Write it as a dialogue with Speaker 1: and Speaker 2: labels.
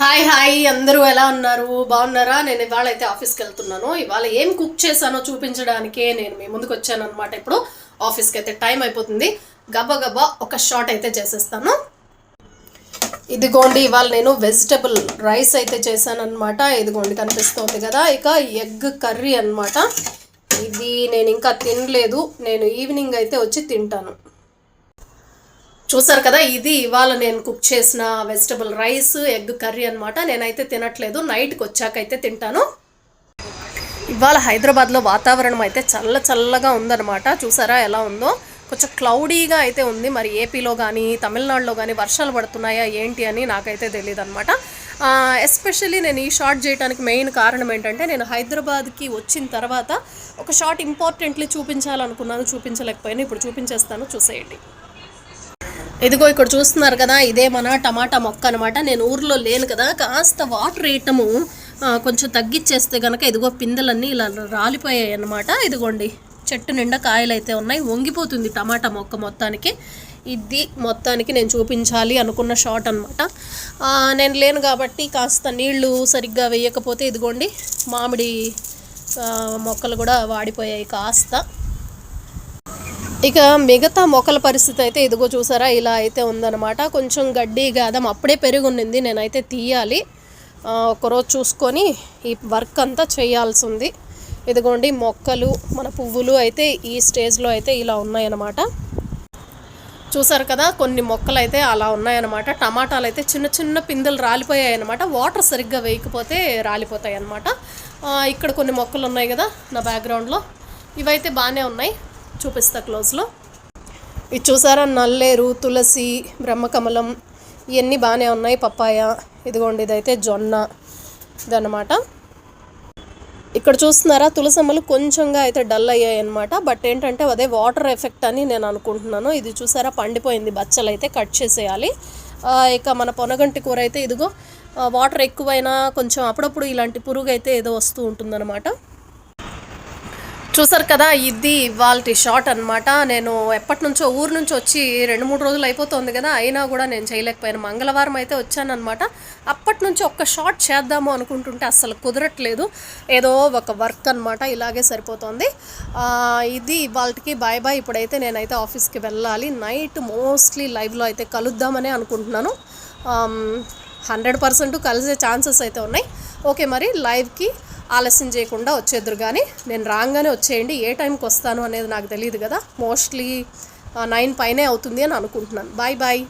Speaker 1: Hi hi అందరూ ఎలా ఉన్నారు? బాగున్నారా? నేను ఇవాళ అయితే ఆఫీస్కి వెళ్తున్నాను. ఇవాళ ఏం కుక్ చేశానో చూపించడానికే నేను మీ ముందుకు వచ్చాను అనమాట ఇప్పుడు ఆఫీస్కి అయితే టైం అయిపోతుంది. గబా గబా ఒక షార్ట్ అయితే చేసేస్తాను. ఇదిగోండి ఇవాళ నేను వెజిటబుల్ రైస్ అయితే చేశాను అనమాట ఇదిగోండి కనిపిస్తోంది కదా. ఇక ఎగ్ కర్రీ అన్నమాట. ఇది నేను ఇంకా తినలేదు. నేను ఈవినింగ్ అయితే వచ్చి తింటాను. చూసారు కదా ఇది ఇవాళ నేను కుక్ చేసిన వెజిటబుల్ రైస్ ఎగ్ కర్రీ అనమాట నేనైతే తినట్లేదు. నైట్కి వచ్చాకైతే తింటాను. ఇవాళ హైదరాబాద్లో వాతావరణం అయితే చల్ల చల్లగా ఉందన్నమాట. చూసారా ఎలా ఉందో? కొంచెం క్లౌడీగా అయితే ఉంది. మరి ఏపీలో కానీ తమిళనాడులో కానీ వర్షాలు పడుతున్నాయా ఏంటి అని నాకైతే తెలియదు అనమాట ఎస్పెషల్లీ నేను ఈ షార్ట్ చేయడానికి మెయిన్ కారణం ఏంటంటే నేను హైదరాబాద్కి వచ్చిన తర్వాత ఒక షార్ట్ ఇంపార్టెంట్లీ చూపించాలనుకున్నాను చూపించలేకపోయాను. ఇప్పుడు చూపించేస్తాను చూసేయండి. ఇదిగో ఇక్కడ చూస్తున్నారు కదా ఇదే మన టమాటా మొక్క అనమాట నేను ఊర్లో లేను కదా కాస్త వాటర్ వేయటము కొంచెం తగ్గించేస్తే కనుక ఇదిగో పిందెలన్నీ ఇలా రాలిపోయాయి అనమాట ఇదిగోండి చెట్టు నిండా కాయలు అయితే ఉన్నాయి. వంగిపోతుంది టమాటా మొక్క మొత్తానికి. ఇది మొత్తానికి నేను చూపించాలి అనుకున్న షాట్ అనమాట నేను లేను కాబట్టి కాస్త నీళ్ళు సరిగ్గా వేయకపోతే ఇదిగోండి మామిడి మొక్కలు కూడా వాడిపోయాయి కాస్త. ఇక మిగతా మొక్కల పరిస్థితి అయితే ఇదిగో చూసారా ఇలా అయితే ఉందన్నమాట. కొంచెం గడ్డి గాదం అప్పుడే పెరిగి ఉన్నింది నేనైతే తీయాలి. ఒకరోజు చూసుకొని ఈ వర్క్ అంతా చేయాల్సి ఉంది ఇదిగోండి మొక్కలు మన పువ్వులు అయితే ఈ స్టేజ్లో అయితే ఇలా ఉన్నాయన్నమాట. చూసారు కదా కొన్ని మొక్కలు అయితే అలా ఉన్నాయన్నమాట. టమాటాలు అయితే చిన్న చిన్న పిందెలు రాలిపోయాయి అనమాట వాటర్ సరిగ్గా వేయకపోతే రాలిపోతాయి అనమాట ఇక్కడ కొన్ని మొక్కలు ఉన్నాయి కదా నా బ్యాక్గ్రౌండ్లో. ఇవైతే బాగానే ఉన్నాయి. చూపిస్తా క్లోజ్లో. ఇది చూసారా? నల్లేరు తులసి బ్రహ్మకమలం ఇవన్నీ బాగానే ఉన్నాయి. పప్పాయ ఇదిగోండి ఇదైతే జొన్న ఇదన్నమాట. ఇక్కడ చూస్తున్నారా? తులసమ్మలు కొంచెంగా అయితే డల్ అయ్యాయి అనమాట బట్ ఏంటంటే అదే వాటర్ ఎఫెక్ట్ అని నేను అనుకుంటున్నాను. ఇది చూసారా? పండిపోయింది. బచ్చలు అయితే కట్ చేసేయాలి. ఇక మన పొనగంటి కూర అయితే ఇదిగో వాటర్ ఎక్కువైనా కొంచెం అప్పుడప్పుడు ఇలాంటి పురుగు అయితే ఏదో వస్తూ ఉంటుందన్నమాట. చూసారు కదా ఇది ఇవాళ షార్ట్ అనమాట నేను ఎప్పటి నుంచో ఊరు నుంచి వచ్చి రెండు మూడు రోజులు అయిపోతుంది కదా అయినా కూడా నేను చేయలేకపోయాను. మంగళవారం అయితే వచ్చానమాట అప్పటి నుంచి ఒక్క షార్ట్ చేద్దాము అనుకుంటుంటే అస్సలు కుదరట్లేదు. ఏదో ఒక వర్క్ అన్నమాట ఇలాగే సరిపోతుంది. ఇది ఇవాళకి బాయ్ బాయ్. ఇప్పుడైతే నేనైతే ఆఫీస్కి వెళ్ళాలి. నైట్ మోస్ట్లీ లైవ్లో అయితే కలుద్దామనే అనుకుంటున్నాను. హండ్రెడ్ పర్సెంట్ కలిసే ఛాన్సెస్ అయితే ఉన్నాయి. ఓకే మరి లైవ్కి ఆలస్యం చేయకుండా వచ్చేద్దరు కానీ నేను రాగానే వచ్చేయండి ఏ టైంకి వస్తాను అనేది నాకు తెలియదు కదా. మోస్ట్లీ నైన్ పైనే అవుతుంది అని అనుకుంటున్నాను. Bye bye